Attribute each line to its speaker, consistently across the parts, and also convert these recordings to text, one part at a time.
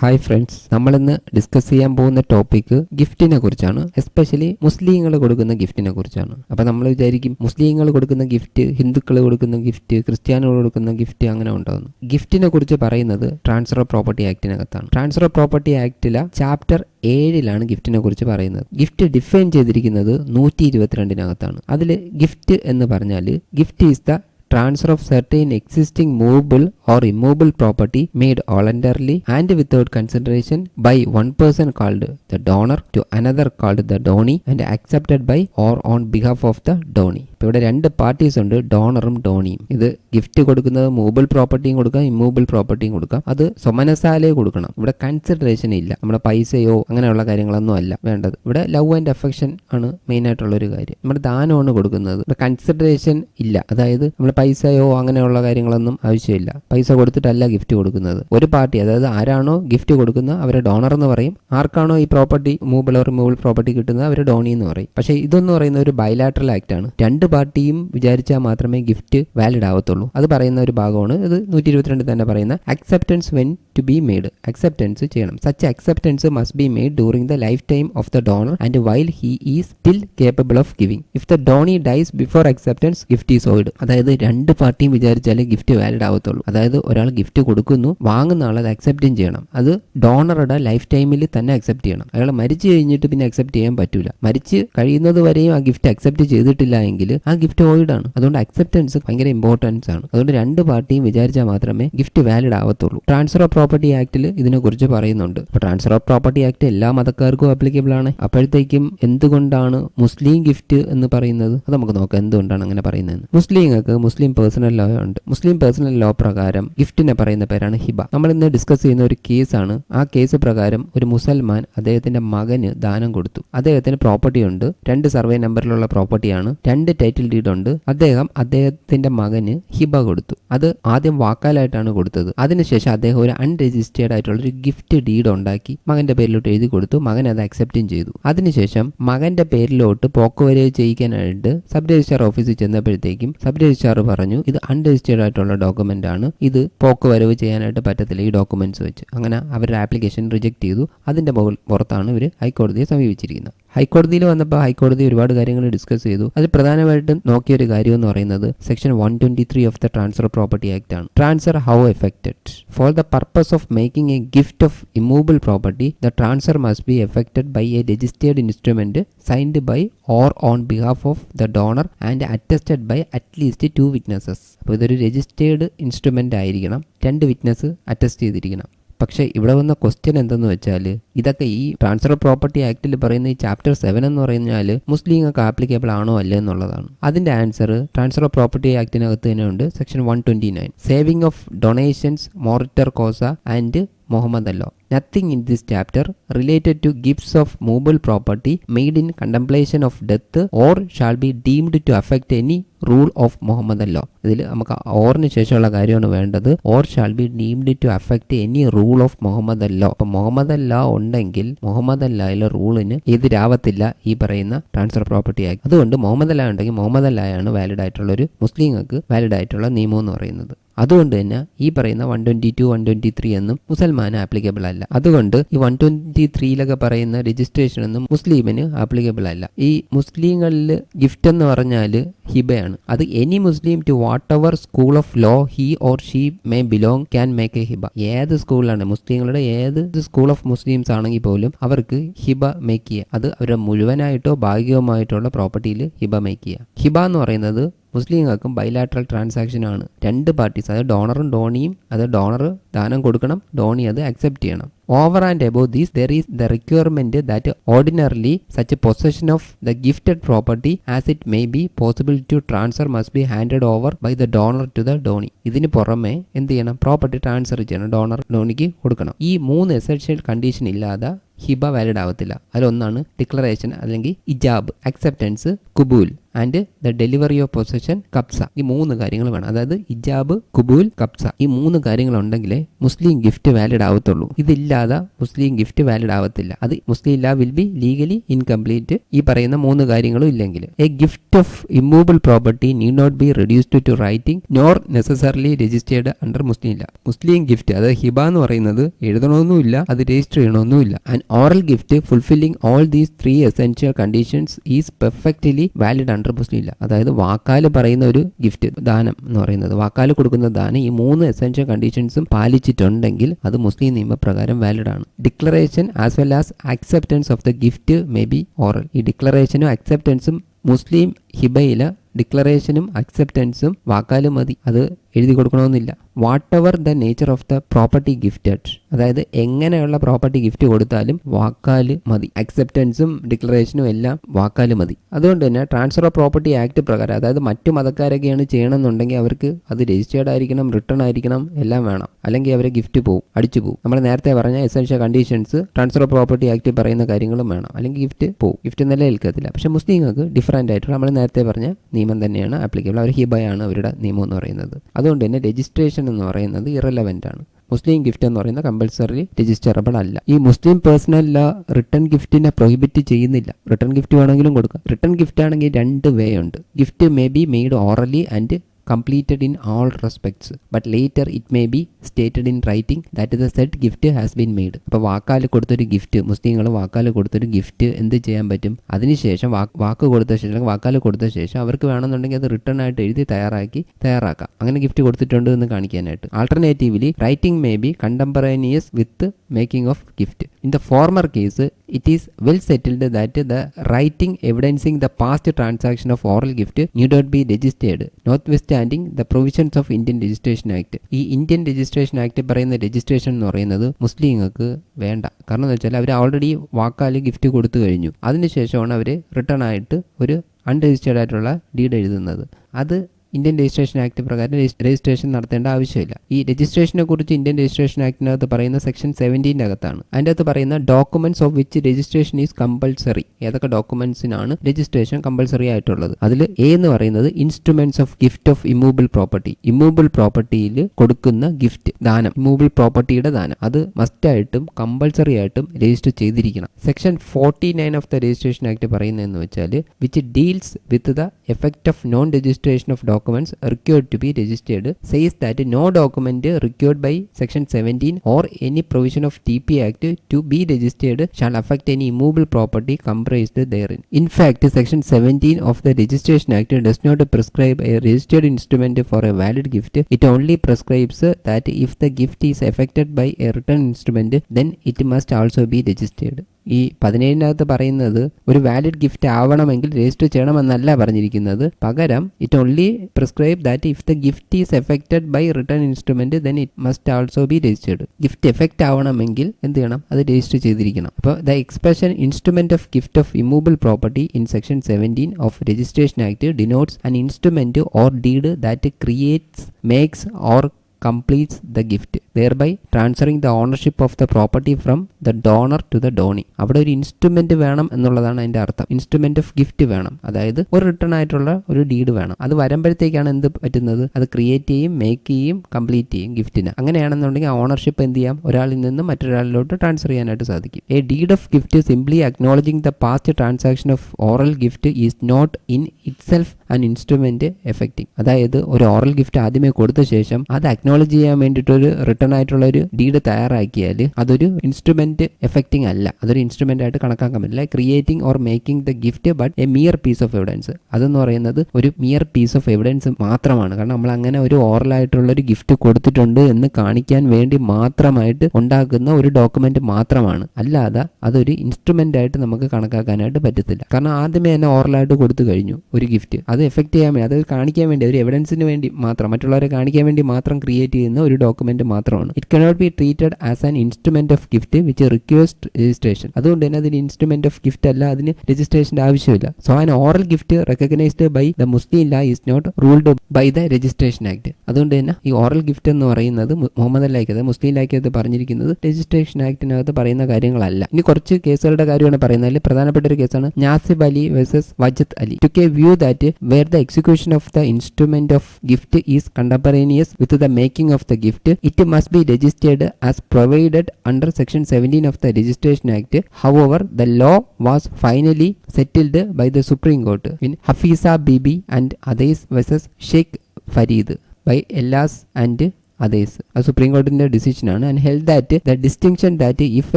Speaker 1: Hi friends നമ്മളിന്ന് discuss ചെയ്യാൻ പോകുന്ന ടോപ്പിക്ക് ഗിഫ്റ്റിനെ കുറിച്ചാണ്. എസ്പെഷ്യലി മുസ്ലിങ്ങൾ കൊടുക്കുന്ന ഗിഫ്റ്റിനെ കുറിച്ചാണ്. അപ്പൊ നമ്മൾ വിചാരിക്കും മുസ്ലിങ്ങൾ കൊടുക്കുന്ന ഗിഫ്റ്റ് ഹിന്ദുക്കൾ കൊടുക്കുന്ന ഗിഫ്റ്റ് ക്രിസ്ത്യാനികൾ കൊടുക്കുന്ന ഗിഫ്റ്റ് അങ്ങനെ ഉണ്ടാകുന്നു ഗിഫ്റ്റിനെ കുറിച്ച് പറയുന്നത് ട്രാൻസ്ഫർ ഓഫ് പ്രോപ്പർട്ടി ആക്ടിനകത്താണ് ട്രാൻസ്ഫർ ഓഫ് പ്രോപ്പർട്ടി ആക്ടിലെ ചാപ്റ്റർ ഏഴിലാണ് ഗിഫ്റ്റിനെ കുറിച്ച് പറയുന്നത്. ഗിഫ്റ്റ് ഡിഫൈൻ ചെയ്തിരിക്കുന്നത് നൂറ്റി ഇരുപത്തിരണ്ടിനകത്താണ്. അതിൽ ഗിഫ്റ്റ് എന്ന് പറഞ്ഞാൽ gift is the transfer of certain existing movable or immovable property made voluntarily and without consideration by one person called the donor to another called the donee and accepted by or on behalf of the donee ഇപ്പോൾ ഇവിടെ രണ്ട് parties ഉണ്ട് ഡോണറും ഡോണിയും ഇത് gift കൊടുക്കുന്നത് movable പ്രോപ്പർട്ടിയും കൊടുക്കാം ഇമ്മൂബൽ പ്രോപ്പർട്ടിയും കൊടുക്കാം. അത് സ്വമനസാലേ കൊടുക്കണം. ഇവിടെ കൺസിഡറേഷൻ ഇല്ല. നമ്മുടെ പൈസയോ അങ്ങനെയുള്ള കാര്യങ്ങളൊന്നും അല്ല വേണ്ടത്. ഇവിടെ ലവ് ആൻഡ് അഫെക്ഷൻ ആണ് മെയിൻ ആയിട്ടുള്ള ഒരു കാര്യം. നമ്മുടെ ദാനമാണ് കൊടുക്കുന്നത്. ഇവിടെ കൺസിഡറേഷൻ ഇല്ല. അതായത് നമ്മൾ പൈസയോ അങ്ങനെയുള്ള കാര്യങ്ങളൊന്നും ആവശ്യമില്ല. പൈസ കൊടുത്തിട്ടല്ല ഗിഫ്റ്റ് കൊടുക്കുന്നത്. ഒരു പാർട്ടി അതായത് ആരാണോ ഗിഫ്റ്റ് കൊടുക്കുന്നത് അവരെ ഡോണർ എന്ന് പറയും. ആർക്കാണോ ഈ property movable or movable property കിട്ടുന്നത് അവർ ഡോണി എന്ന് പറയും. പക്ഷേ ഇതെന്ന് പറയുന്ന ഒരു ബൈലാറ്ററൽ ആക്ട് ആണ്. രണ്ട് പാർട്ടിയും വിചാരിച്ചാൽ മാത്രമേ ഗിഫ്റ്റ് വാലിഡ് ആവത്തുള്ളൂ. അത് പറയുന്ന ഒരു ഭാഗമാണ്. ഇത് നൂറ്റി ഇരുപത്തിരണ്ട് തന്നെ പറയുന്ന acceptance when to be made acceptance ചെയ്യണം. Such acceptance must be made during the lifetime of the donor and while he is still capable of giving if the donee dies before acceptance gift is void അതായത് രണ്ട് പാർട്ടിയും വിചാരിച്ചാലേ gift valid ആവത്തുള്ളൂ. അതായത് ഒരാൾ gift കൊടുക്കുന്നു വാങ്ങുന്ന ആൾ അത് അക്സെപ്റ്റും ചെയ്യണം. അത് ഡോണറുടെ ലൈഫ് ടൈമിൽ തന്നെ അക്സെപ്റ്റ് ചെയ്യണം. അയാൾ മരിച്ചു കഴിഞ്ഞിട്ട് പിന്നെ അക്സെപ്റ്റ് ചെയ്യാൻ പറ്റില്ല മരിച്ച് കഴിയുന്നത് വരെയും ആ ഗിഫ്റ്റ് അക്സെപ്റ്റ് ചെയ്തിട്ടില്ല എങ്കിൽ ആ ഗിഫ്റ്റ് വോയിഡ് ആണ്. അതുകൊണ്ട് അക്സെപ്റ്റൻസ് ഭയങ്കര ഇമ്പോർട്ടൻസ് ആണ്. അതുകൊണ്ട് രണ്ട് പാർട്ടിയും വിചാരിച്ചാൽ മാത്രമേ ഗിഫ്റ്റ് വാലിഡ് ആവത്തുള്ളൂ. ട്രാൻസ്ഫർ ഓഫ് പ്രോപ്പർട്ടി ആക്ടിൽ ഇതിനെക്കുറിച്ച് പറയുന്നുണ്ട്. അപ്പോൾ ട്രാൻസ്ഫർ ഓഫ് പ്രോപ്പർട്ടി ആക്ട് എല്ലാ മതക്കാർക്കും അപ്ലിക്കബിൾ ആണ്. അപ്പോഴത്തേക്കും എന്തുകൊണ്ടാണ് മുസ്ലിം ഗിഫ്റ്റ് എന്ന് പറയുന്നത്? അത് നമുക്ക് നോക്കാം. എന്തുകൊണ്ടാണ് അങ്ങനെ പറയുന്നത് മുസ്ലിങ്ങൾക്ക് മുസ്ലിം പേഴ്സണൽ ലോ ഉണ്ട്. മുസ്ലിം പേഴ്സണൽ ലോ പ്രകാരം ഗിഫ്റ്റിനെ പറയുന്ന പേരാണ് ഹിബ. നമ്മൾ ഇന്ന് ഡിസ്കസ് ചെയ്യുന്ന ഒരു കേസാണ് ആ കേസ് പ്രകാരം ഒരു മുസൽമാൻ അദ്ദേഹത്തിന്റെ മകന് ദാനം കൊടുത്തു. അദ്ദേഹത്തിന് പ്രോപ്പർട്ടി ഉണ്ട്. രണ്ട് സർവേ നമ്പറിലുള്ള പ്രോപ്പർട്ടിയാണ് രണ്ട് ടൈറ്റിൽ ഡീഡ് ഉണ്ട്. അദ്ദേഹം അദ്ദേഹത്തിന്റെ മകന് ഹിബ കൊടുത്തു. അത് ആദ്യം വാക്കാലായിട്ടാണ് കൊടുത്തത്. അതിനുശേഷം അദ്ദേഹം ഒരു അൺരജിസ്റ്റേർഡ് ആയിട്ടുള്ള ഒരു ഗിഫ്റ്റ് ഡീഡ് ഉണ്ടാക്കി മകന്റെ പേരിലോട്ട് എഴുതി കൊടുത്തു. മകൻ അത് അക്സെപ്റ്റും ചെയ്തു. അതിനുശേഷം മകന്റെ പേരിലോട്ട് പോക്കുവരവ് ചെയ്യിക്കാനായിട്ട് സബ് രജിസ്ട്രാർ ഓഫീസിൽ ചെന്നപ്പോഴത്തേക്കും സബ് രജിസ്ട്രാർ പറഞ്ഞു ഇത് അൺരജിസ്റ്റേർഡ് ആയിട്ടുള്ള ഡോക്യുമെന്റ് ആണ്. ഇത് പോക്കുവരവ് ചെയ്യാനായിട്ട് പറ്റത്തില്ല ഈ ഡോക്യുമെന്റ്സ് വെച്ച്. അങ്ങനെ അവരുടെ ആപ്ലിക്കേഷൻ റിജക്ട് ചെയ്തു. അതിന്റെ പുറത്താണ് ഇവർ ഹൈക്കോടതിയെ സമീപിച്ചിരിക്കുന്നത്. ഹൈക്കോടതിയിൽ വന്നപ്പോൾ ഹൈക്കോടതി ഒരുപാട് കാര്യങ്ങൾ ഡിസ്കസ് ചെയ്തു. അത് പ്രധാനമായിട്ടും നോക്കിയ ഒരു കാര്യം എന്ന് പറയുന്നത് section one twenty three of the transfer property act ആണ് transfer how effected for the purpose of making a gift of immovable property the transfer must be effected by a registered instrument signed by or on behalf of the donor and attested by at least two witnesses അപ്പോൾ ഇതൊരു registered instrument ആയിരിക്കണം. രണ്ട് witness attest ചെയ്തിരിക്കണം. പക്ഷേ ഇവിടെ വന്ന question എന്തെന്ന് വെച്ചാൽ ഇതൊക്കെ ഈ ട്രാൻസ്ഫർ പ്രോപ്പർട്ടി ആക്ടിൽ പറയുന്ന ഈ ചാപ്റ്റർ സെവൻ എന്ന് പറഞ്ഞാൽ മുസ്ലിങ്ങൾക്ക് ആപ്ലിക്കബിൾ ആണോ അല്ലേ എന്നുള്ളതാണ്. അതിന്റെ ആൻസർ ട്രാൻസ്ഫർ പ്രോപ്പർട്ടി ആക്ടിനകത്ത് തന്നെ ഉണ്ട് section one twenty nine saving of donations mortis causa and Muhammadan law nothing in this chapter related to gifts of movable property made in contemplation of death or shall be deemed to affect any rule of Muhammadan law ഇതിൽ നമുക്ക് ഓറിന് ശേഷമുള്ള കാര്യമാണ് വേണ്ടത്. Or shall be deemed to affect any rule of Muhammadan law അപ്പൊ മുഹമ്മദ് അല്ല ഉണ്ടെങ്കിൽ മുഹമ്മദ് അല്ലായിലെ റൂളിന് എതിരാവത്തില്ല ഈ പറയുന്ന ട്രാൻസ്ഫർ പ്രോപ്പർട്ടി ആയി. അതുകൊണ്ട് മുഹമ്മദ് അല്ല ഉണ്ടെങ്കിൽ മുഹമ്മദ് അല്ലായാണ് വാലിഡ് ആയിട്ടുള്ള ഒരു മുസ്ലിങ്ങൾക്ക് വാലിഡ് ആയിട്ടുള്ള നിയമം എന്ന് പറയുന്നത്. അതുകൊണ്ട് തന്നെ ഈ പറയുന്ന one twenty two one twenty three എന്നും മുസൽമാൻ ആപ്ലിക്കബിൾ അല്ല. അതുകൊണ്ട് ഈ വൺ ട്വന്റി ത്രീയിലൊക്കെ പറയുന്ന രജിസ്ട്രേഷൻ ഒന്നും മുസ്ലിമിന് ആപ്ലിക്കബിൾ അല്ല. ഈ മുസ്ലിങ്ങളിൽ ഗിഫ്റ്റ് എന്ന് പറഞ്ഞാൽ ഹിബയാണ്. അത് any Muslim to whatever school of law he or she may belong can make a Hiba. ഏത് സ്കൂളിലാണ് മുസ്ലിങ്ങളുടെ ഏത് സ്കൂൾ ഓഫ് മുസ്ലിംസ് ആണെങ്കിൽ പോലും അവർക്ക് ഹിബ മേക്ക് ചെയ്യുക അത് അവരുടെ മുഴുവനായിട്ടോ ഭാഗികമായിട്ടുള്ള പ്രോപ്പർട്ടിയിൽ ഹിബ മേക്ക് ചെയ്യുക ഹിബ എന്ന് പറയുന്നത് മുസ്ലിങ്ങൾക്കും ബൈലാട്രൽ ട്രാൻസാക്ഷൻ ആണ്. രണ്ട് പാർട്ടീസ് അത് ഡോണറും ഡോണിയും അത് ഡോണർ ദാനം കൊടുക്കണം ഡോണി അത് അക്സെപ്റ്റ് ചെയ്യണം. Over and above these there is the requirement that ordinarily such possession of the gifted property as it may be possible to transfer must be hand over by the donor to the donee ഇതിന് പുറമെ എന്ത് ചെയ്യണം? Property transfer ചെയ്യണം donor ഡോണിക്ക് കൊടുക്കണം. ഈ മൂന്ന് essential condition ഇല്ലാതെ ഹിബ വാലിഡ് ആവത്തില്ല. അതിലൊന്നാണ് ഡിക്ലറേഷൻ അല്ലെങ്കിൽ Ijab acceptance കുബൂൽ and the delivery of possession കബ്സ. ഈ മൂന്ന് കാര്യങ്ങൾ വേണം. അതായത് ഇജാബ് കുബൂൽ കബ്സ. ഈ മൂന്ന് കാര്യങ്ങൾ ഉണ്ടെങ്കിലേ മുസ്ലിം ഗിഫ്റ്റ് വാലിഡ് ആവത്തുള്ളൂ. ഇതില്ലാതെ മുസ്ലിം ഗിഫ്റ്റ് വാലിഡ് ആവത്തില്ല. അത് മുസ്ലിം ലാ വിൽ ബി ലീഗലി ഇൻകംപ്ലീറ്റ് ഈ പറയുന്ന മൂന്ന് കാര്യങ്ങളും ഇല്ലെങ്കിൽ. A gift of immovable property need not be reduced to writing nor necessarily registered under Muslim law Muslim gift അതായത് ഹിബ എന്ന് പറയുന്നത് എഴുതണമെന്നുമില്ല അത് register ചെയ്യണമെന്നുമില്ല. And oral gift fulfilling all these three essential conditions is perfectly valid under Muslim ഇല്ല അതായത് വാക്കാൽ പറയുന്ന ഒരു ഗിഫ്റ്റ് ദാനം എന്ന് പറയുന്നത്. വാക്കാൽ കൊടുക്കുന്ന ദാനം ഈ മൂന്ന് എസെൻഷ്യൽ കണ്ടീഷൻസും പാലിച്ചിട്ടുണ്ടെങ്കിൽ അത് മുസ്ലിം നിയമപ്രകാരം വാലിഡ് ആണ്. Declaration as well as acceptance of the gift may be oral ഈ ഡിക്ലറേഷനും അക്സെപ്റ്റൻസും മുസ്ലിം ഹിബയിലെ ഡിക്ലറേഷനും അക്സെപ്റ്റൻസും വാക്കാലും മതി. അത് എഴുതി കൊടുക്കണമെന്നില്ല. Whatever the nature of the property gifted അതായത് എങ്ങനെയുള്ള പ്രോപ്പർട്ടി ഗിഫ്റ്റ് കൊടുത്താലും വാക്കാൽ മതി. അക്സെപ്റ്റൻസും ഡിക്ലറേഷനും എല്ലാം വാക്കാൽ മതി. അതുകൊണ്ട് തന്നെ ട്രാൻസ്ഫർ ഓഫ് പ്രോപ്പർട്ടി ആക്ട് പ്രകാരം അതായത് മറ്റു മതക്കാരൊക്കെയാണ് ചെയ്യണമെന്നുണ്ടെങ്കിൽ അവർക്ക് അത് രജിസ്റ്റേർഡ് ആയിരിക്കണം റിട്ടേൺ ആയിരിക്കണം എല്ലാം വേണം. അല്ലെങ്കിൽ അവരെ ഗിഫ്റ്റ് പോകും അടിച്ചു പോകും നമ്മൾ നേരത്തെ പറഞ്ഞ essential conditions transfer of property act പറയുന്ന കാര്യങ്ങളും വേണം. അല്ലെങ്കിൽ ഗിഫ്റ്റ് പോകും ഗിഫ്റ്റ് നിലനിൽക്കത്തില്ല പക്ഷേ മുസ്ലിങ്ങൾക്ക് ഡിഫറന്റ് ആയിട്ടുള്ള നമ്മൾ നേരത്തെ പറഞ്ഞ നിയമം തന്നെയാണ് ആപ്ലിക്കബിൾ അവർ ഹിബയാണ് അവരുടെ നിയമം എന്ന് പറയുന്നത്. അതുകൊണ്ട് തന്നെ രജിസ്ട്രേഷൻ എന്ന് പറയുന്നത് ഇറലവന്റ് ആണ്. മുസ്ലിം ഗിഫ്റ്റ് എന്ന് പറയുന്നത് കമ്പൽസറി രജിസ്റ്ററബിൾ അല്ല. ഈ മുസ്ലിം പേഴ്സണൽ ലാ റിട്ടേൺ ഗിഫ്റ്റിനെ പ്രൊഹിബിറ്റ് ചെയ്യുന്നില്ല. റിട്ടേൺ ഗിഫ്റ്റ് വേണമെങ്കിലും കൊടുക്കാം. റിട്ടേൺ ഗിഫ്റ്റ് ആണെങ്കിൽ രണ്ട് വേ ഉണ്ട്. Gift may be made orally and completed in all respects but later it may be stated in writing that the said gift has been made. അപ്പോൾ വാക്കാൽ കൊടുത്തൊരു gift മുസ്ലിങ്ങൾ വാക്കാൽ കൊടുത്തൊരു ഗിഫ്റ്റ് എന്ത് ചെയ്യാൻ പറ്റും? അതിനുശേഷം വാക്ക് കൊടുത്ത ശേഷം അല്ലെങ്കിൽ വാക്കാൽ കൊടുത്ത ശേഷം അവർക്ക് വേണമെന്നുണ്ടെങ്കിൽ അത് റിട്ടേൺ ആയിട്ട് എഴുതി തയ്യാറാക്കി തയ്യാറാക്കാം. അങ്ങനെ ഗിഫ്റ്റ് കൊടുത്തിട്ടുണ്ട് എന്ന് കാണിക്കാനായിട്ട്. Alternatively writing may be contemporaneous with making of gift in the former case it is well settled that the writing evidencing the past transaction of oral gift need not be registered notwithstanding the provisions of Indian Registration Act ഈ Indian registration act പറയുന്ന registration എന്ന് പറയുന്നത് മുസ്ലിങ്ങൾക്ക് വേണ്ട കാരണം എന്ന് വെച്ചാൽ അവർ already വാക്കാൽ ഗിഫ്റ്റ് കൊടുത്തു കഴിഞ്ഞു അതിനുശേഷമാണ് അവർ റിട്ടേൺ ആയിട്ട് ഒരു അൺരജിസ്റ്റേർഡ് ആയിട്ടുള്ള ഡീഡ് എഴുതുന്നത് അത് ഇന്ത്യൻ രജിസ്ട്രേഷൻ ആക്ട് പ്രകാരം രജിസ്ട്രേഷൻ നടത്തേണ്ട ആവശ്യമില്ല. ഈ രജിസ്ട്രേഷനെ കുറിച്ച് ഇന്ത്യൻ രജിസ്ട്രേഷൻ ആക്ടിനകത്ത് പറയുന്ന സെക്ഷൻ സെവന്റീന്റെ അകത്താണ് അതിന്റെ അകത്ത് പറയുന്ന documents of which registration is compulsory ഏതൊക്കെ ഡോക്യുമെന്റ്സിനാണ് രജിസ്ട്രേഷൻ കമ്പൾസറി ആയിട്ടുള്ളത്. അതിൽ എ എന്ന് പറയുന്നത് instruments of gift of immovable property immovable പ്രോപ്പർട്ടിയിൽ കൊടുക്കുന്ന ഗിഫ്റ്റ് ദാനം. ഇമൂബിൾ പ്രോപ്പർട്ടിയുടെ ദാനം. അത് മസ്റ്റായിട്ടും കമ്പൾസറി ആയിട്ടും രജിസ്റ്റർ ചെയ്തിരിക്കണം. Section forty nine of the registration act പറയുന്നതെന്ന് വെച്ചാൽ which deals with the effect of non registration of documents required to be registered says that no document required by section 17 or any provision of TP Act to be registered shall affect any immovable property comprised therein. In fact, section 17 of the Registration Act does not prescribe a registered instrument for a valid gift. It only prescribes that if the gift is affected by a written instrument, then it must also be registered. ഈ പതിനേഴിനകത്ത് പറയുന്നത് ഒരു valid gift ആവണമെങ്കിൽ register ചെയ്യണമെന്നല്ല പറഞ്ഞിരിക്കുന്നത്. പകരം it only prescribe that if the gift is effected by written instrument then it must also be registered gift effect ആവണമെങ്കിൽ എന്ത് ചെയ്യണം? അത് രജിസ്റ്റർ ചെയ്തിരിക്കണം. അപ്പോൾ the expression instrument of gift of immovable property in section seventeen of registration act denotes an instrument or deed that creates makes or completes the gift thereby transferring the ownership of the property from the donor to the donee. അവിടെ ഒരു instrument വേണം എന്നുള്ളതാണ് അതിന്റെ അർത്ഥം. Instrument of gift വേണം. അതായത് ഒരു return ആയിട്ടുള്ള ഒരു ഡീഡ് വേണം. അത് വരുമ്പോഴത്തേക്കാണ് എന്ത് പറ്റുന്നത്? അത് ക്രിയേറ്റ് ചെയ്യും മേക്ക് ചെയ്യും കംപ്ലീറ്റ് ചെയ്യും ഗിഫ്റ്റിന് അങ്ങനെയാണെന്നുണ്ടെങ്കിൽ ഓണർഷിപ്പ് എന്ത് ചെയ്യാം? ഒരാളിൽ നിന്ന് മറ്റൊരാളിലോട്ട് ട്രാൻസ്ഫർ ചെയ്യാനായിട്ട് സാധിക്കും. A deed of gift simply acknowledging the past transaction of oral gift is not in itself an instrument effecting അതായത് ഒരു ഓറൽ ഗിഫ്റ്റ് ആദ്യമേ കൊടുത്ത ശേഷം അത് അക്നോളജ് ചെയ്യാൻ വേണ്ടിയിട്ട് ഒരു റിട്ടേൺ ആയിട്ടുള്ള ഒരു ഡീഡ് തയ്യാറാക്കിയാൽ അതൊരു ഇൻസ്ട്രുമെന്റ് എഫക്റ്റിംഗ് അല്ല. അതൊരു ഇൻസ്ട്രുമെന്റ് ആയിട്ട് കണക്കാക്കാൻ പറ്റില്ല. Creating or making the gift but a mere piece of evidence അതെന്ന് പറയുന്നത് ഒരു മിയർ പീസ് ഓഫ് എവിഡൻസ് മാത്രമാണ്. കാരണം നമ്മൾ അങ്ങനെ ഒരു ഓറൽ ആയിട്ടുള്ള ഒരു ഗിഫ്റ്റ് കൊടുത്തിട്ടുണ്ട് എന്ന് കാണിക്കാൻ വേണ്ടി മാത്രമായിട്ട് ഉണ്ടാക്കുന്ന ഒരു ഡോക്യുമെന്റ് മാത്രമാണ്. അല്ലാതെ അതൊരു ഇൻസ്ട്രുമെന്റ് ആയിട്ട് നമുക്ക് കണക്കാക്കാനായിട്ട് പറ്റത്തില്ല. കാരണം ആദ്യമേ തന്നെ ഓറലായിട്ട് കൊടുത്തു കഴിഞ്ഞു ഒരു ഗിഫ്റ്റ് അത് എഫക്ട് ചെയ്യാൻ വേണ്ടി അത് കാണിക്കാൻ വേണ്ടി ഒരു എവിഡൻസിന് വേണ്ടി മാത്രം മറ്റുള്ളവരെ കാണിക്കാൻ വേണ്ടി മാത്രം ക്രിയേറ്റ് ക്രിയേറ്റ് ചെയ്യുന്ന ഒരു ഡോക്യുമെന്റ് മാത്രമാണ്. It cannot be treated as an instrument of gift which request registration അതുകൊണ്ട് തന്നെ അതിന് ഇൻസ്ട്രുമെന്റ് ഓഫ് ഗിഫ്റ്റ് അല്ല അതിന് രജിസ്ട്രേഷന്റെ ആവശ്യമില്ല. So an oral gift recognised by the Muslim law is not ruled by the registration act അതുകൊണ്ട് തന്നെ ഈ ഓറൽ ഗിഫ്റ്റ് എന്ന് പറയുന്നത് മുഹമ്മദ് അല്ലാക്കത് മുസ്ലിം ലാക്കകത്ത് പറഞ്ഞിരിക്കുന്നത് രജിസ്ട്രേഷൻ ആക്ടിനകത്ത് പറയുന്ന കാര്യങ്ങളല്ല. ഇനി കുറച്ച് കേസുകളുടെ കാര്യമാണ് പറയുന്നത്. പ്രധാനപ്പെട്ട ഒരു കേസാണ് Nasib Ali versus Wajid Ali. Took view that where the execution of the instrument of gift is contemporaneous with the making of the gift, it must be registered as provided under Section 17 of the Registration Act. However, the law was finally settled by the Supreme Court in Hafiza Bibi and others versus Sheikh Farid by Ellas and അതേസ് അത് supreme കോടതിന്റെ ആണ്. And held that the distinction that if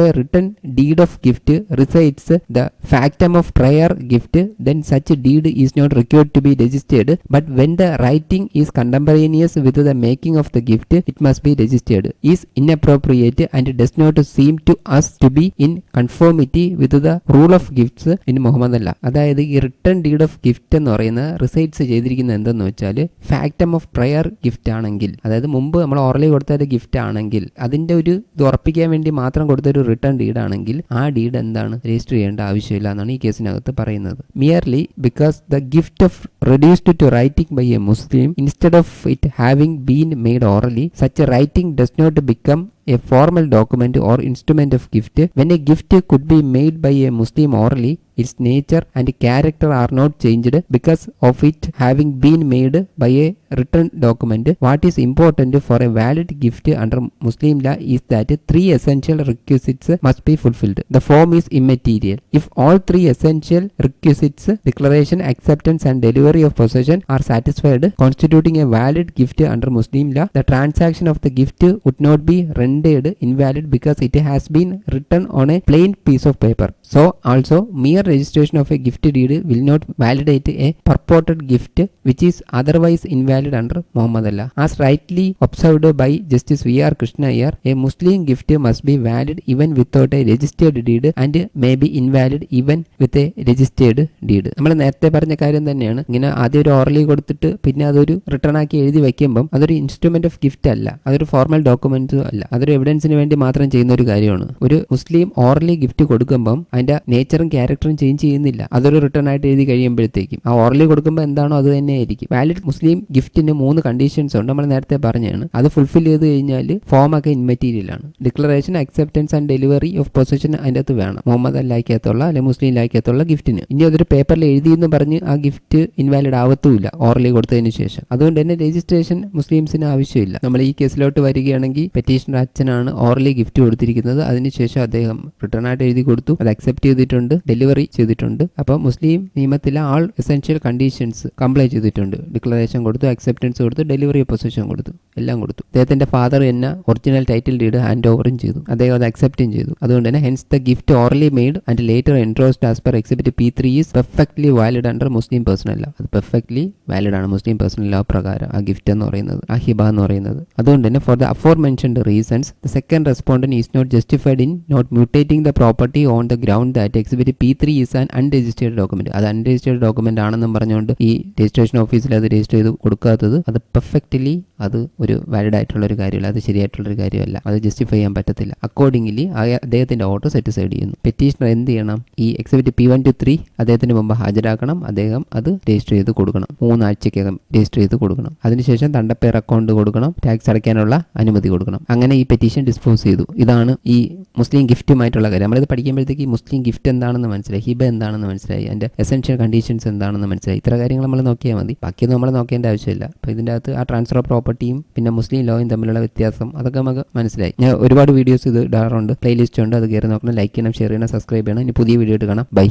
Speaker 1: a written deed of gift recites the factum of prior gift then such deed is not required to be registered but when the writing is contemporaneous with the making of the gift it must be registered is inappropriate and does not seem to us to be in conformity with the rule of gifts in Muhammad അല്ല അതായത് ഈ return deed of gift എന്ന് പറയുന്നത് recites ചെയ്തിരിക്കുന്നത് എന്തെന്ന് വെച്ചാൽ ഫാക്ടം of prior gift ആണെങ്കിൽ അതായത് മുമ്പ് നമ്മൾ ഓർലി കൊടുത്ത ഒരു ഗിഫ്റ്റ് ആണെങ്കിൽ അതിന്റെ ഒരു ഇത് ഉറപ്പിക്കാൻ വേണ്ടി മാത്രം കൊടുത്ത ഒരു റിട്ടേൺ ഡീഡ് ആണെങ്കിൽ ആ ഡീഡ് എന്താണ്? രജിസ്റ്റർ ചെയ്യേണ്ട ആവശ്യമില്ല എന്നാണ് ഈ കേസിനകത്ത് പറയുന്നത്. Merely because the gift of reduced to writing by a Muslim instead of it having been made orally such writing does not become a formal document or instrument of gift. When a gift could be made by a muslim orally its nature and character are not changed because of it having been made by a written document. What is important for a valid gift under muslim law is that three essential requisites must be fulfilled. The form is immaterial. If all three essential requisites declaration acceptance and delivery of possession are satisfied constituting a valid gift under muslim law the transaction of the gift would not be rendered invalid because it has been written on a plain piece of paper. So, also, mere registration of a gift deed will not validate a purported gift which is otherwise invalid under Muhammad Allah. As rightly observed by Justice V.R. Krishna here, a Muslim gift must be valid even without a registered deed and may be invalid even with a registered deed. നമ്മൾ നേരത്തെ പറഞ്ഞ കാര്യം തന്നെയാണ് ഇങ്ങനെ ആദ്യം ഒരു orally കൊടുത്തിട്ട് പിന്നെ അതൊരു റിട്ടേൺ ആക്കി എഴുതി വെക്കുമ്പം അതൊരു ഇൻസ്ട്രുമെന്റ് ഓഫ് ഗിഫ്റ്റ് അല്ല അതൊരു ഫോർമൽ ഡോക്യുമെന്റ് അല്ല അതൊരു എവിഡൻസിന് വേണ്ടി മാത്രം ചെയ്യുന്ന ഒരു കാര്യമാണ്. ഒരു മുസ്ലിം ഓറലി ഗിഫ്റ്റ് കൊടുക്കുമ്പം അതിന്റെ നേച്ചറും ക്യാരക്ടറും ചേഞ്ച് ചെയ്യുന്നില്ല. അതൊരു റിട്ടേൺ ആയിട്ട് എഴുതി കഴിയുമ്പോഴത്തേക്കും. ആ ഓറലി കൊടുക്കുമ്പോൾ എന്താണോ അത് തന്നെ ആയിരിക്കും വാലിഡ് മുസ്ലിം ഗിഫ്റ്റിന് മൂന്ന് കണ്ടീഷൻസ് ഉണ്ട്. നമ്മൾ നേരത്തെ പറഞ്ഞാണ് അത് ഫുൾഫിൽ ചെയ്ത് കഴിഞ്ഞാൽ ഫോം ഒക്കെ ഇൻമെറ്റീരിയൽ ആണ്. Declaration acceptance and delivery of possession അതിന്റെ അകത്ത് വേണം. മുഹമ്മദ് അല്ലാക്കകത്തുള്ള അല്ലെങ്കിൽ മുസ്ലിം ലാക്കകത്തുള്ള ഗിഫ്റ്റിന് ഇനി അതൊരു പേപ്പറിൽ എഴുതി എന്ന് പറഞ്ഞ് ആ ഗിഫ്റ്റ് ഇൻവാലിഡ് ആവത്തുമില്ല ഓറലി കൊടുത്തതിന് ശേഷം. അതുകൊണ്ട് തന്നെ രജിസ്ട്രേഷൻ മുസ്ലിംസിന് ആവശ്യമില്ല. നമ്മൾ ഈ കേസിലോട്ട് വരികയാണെങ്കിൽ പെറ്റീഷണർ അച്ഛനാണ് ഓർലി ഗിഫ്റ്റ് കൊടുത്തിരിക്കുന്നത്. അതിനുശേഷം അദ്ദേഹം റിട്ടേൺ ആയിട്ട് എഴുതി കൊടുത്തു. അത് അക്സെപ്റ്റ് ചെയ്തിട്ടുണ്ട്. ഡെലിവറി ചെയ്തിട്ടുണ്ട്. അപ്പോൾ മുസ്ലിം നിയമത്തിലെ ആൾ എസെൻഷ്യൽ കണ്ടീഷൻസ് കംപ്ലൈ ചെയ്തിട്ടുണ്ട്. ഡിക്ലറേഷൻ കൊടുത്തു അക്സെപ്റ്റൻസ് കൊടുത്തു ഡെലിവറി പൊസിഷൻ കൊടുത്തു എല്ലാം കൊടുത്തു. അദ്ദേഹത്തിന്റെ ഫാദർ എന്നെ ഒറിജിനൽ ടൈറ്റിൽ ഡീഡ് ഹാൻഡ് ഓവറും ചെയ്തു. അദ്ദേഹം അത് അക്സെപ്റ്റും ചെയ്തു. അതുകൊണ്ട് തന്നെ hence the gift orally made and later endorsed as per exhibit P three is perfectly valid under Muslim personal law അത് പെർഫെക്റ്റ്ലി വാലിഡ് ആണ് മുസ്ലിം പേഴ്സണൽ ലോ പ്രകാരം ആ ഗിഫ്റ്റ് എന്ന് പറയുന്നത് ആ ഹിബ എന്ന് പറയുന്നത്. അതുകൊണ്ട് തന്നെ for the aforementioned reasons the second second is not justified in not mutating the property on the ground that exhibit P three is an unregistered document അത് അൺരജിസ്റ്റേർഡ് ഡോക്യുമെന്റ് ആണെന്നും പറഞ്ഞുകൊണ്ട് ഈ രജിസ്ട്രേഷൻ ഓഫീസിൽ അത് രജിസ്റ്റർ ചെയ്ത് കൊടുക്കാത്തത് അത് പെർഫെക്റ്റ്ലി അത് ഒരു വാലിഡ് ആയിട്ടുള്ള ഒരു കാര്യമല്ല. അത് ശരിയായിട്ടുള്ള ഒരു കാര്യമല്ല. അത് ജസ്റ്റിഫൈ ചെയ്യാൻ പറ്റത്തില്ല. അക്കോർഡിംഗ്ലി അദ്ദേഹത്തിന്റെ ഓർഡർ സെറ്റിസൈഡ് ചെയ്യുന്നു. പെറ്റീഷണർ എന്ത് ചെയ്യണം? ഈ exhibit P one two three അദ്ദേഹത്തിന് മുമ്പ് ഹാജരാക്കണം. അദ്ദേഹം അത് രജിസ്റ്റർ ചെയ്ത് കൊടുക്കണം. മൂന്നാഴ്ചക്കകം രജിസ്റ്റർ ചെയ്ത് കൊടുക്കണം. അതിനുശേഷം തണ്ടപ്പേർ അക്കൗണ്ട് കൊടുക്കണം. ടാക്സ് അടയ്ക്കാനുള്ള അനുമതി കൊടുക്കണം. അങ്ങനെ ഈ പെറ്റീഷൻ ഡിസ്പോസ് ചെയ്തു. ഇതാണ് ഈ മുസ്ലിം ഗിഫ്റ്റുമായിട്ടുള്ള കാര്യം. നമ്മളിത് പഠിക്കുമ്പോഴത്തേക്ക് ഈ മുസ്ലിം ഗിഫ്റ്റ് എന്താണെന്ന് മനസ്സിലായി ഹിബ എന്താണെന്ന് മനസ്സിലായി അതിന്റെ എസെൻഷ്യൽ കണ്ടീഷൻസ് എന്താണെന്ന് മനസ്സിലായി. ഇത്ര കാര്യങ്ങൾ നമ്മൾ നോക്കിയാൽ മതി. ബാക്കിയൊന്നും നമ്മൾ നോക്കേണ്ട ആവശ്യമില്ല. അപ്പോൾ ഇതിന്റെ അകത്ത് ആ ട്രാൻസ്ഫർ ഓഫ് പ്രോപ്പർട്ടിയും പിന്നെ മുസ്ലിം ലോയും തമ്മിലുള്ള വ്യത്യാസം അതൊക്കെ നമുക്ക് മനസ്സിലായി. ഞാൻ ഒരുപാട് വീഡിയോസ് ഇത് ഇടാറുണ്ട്. പ്ലേലിസ്റ്റ് ഉണ്ട്. അത് കയറി നോക്കണം ലൈക്ക് ചെയ്യണം ഷെയർ ചെയ്യണം സബ്സ്ക്രൈബ് ചെയ്യണം. ഇനി പുതിയ വീഡിയോ ആയിട്ട് കാണാം. ബൈ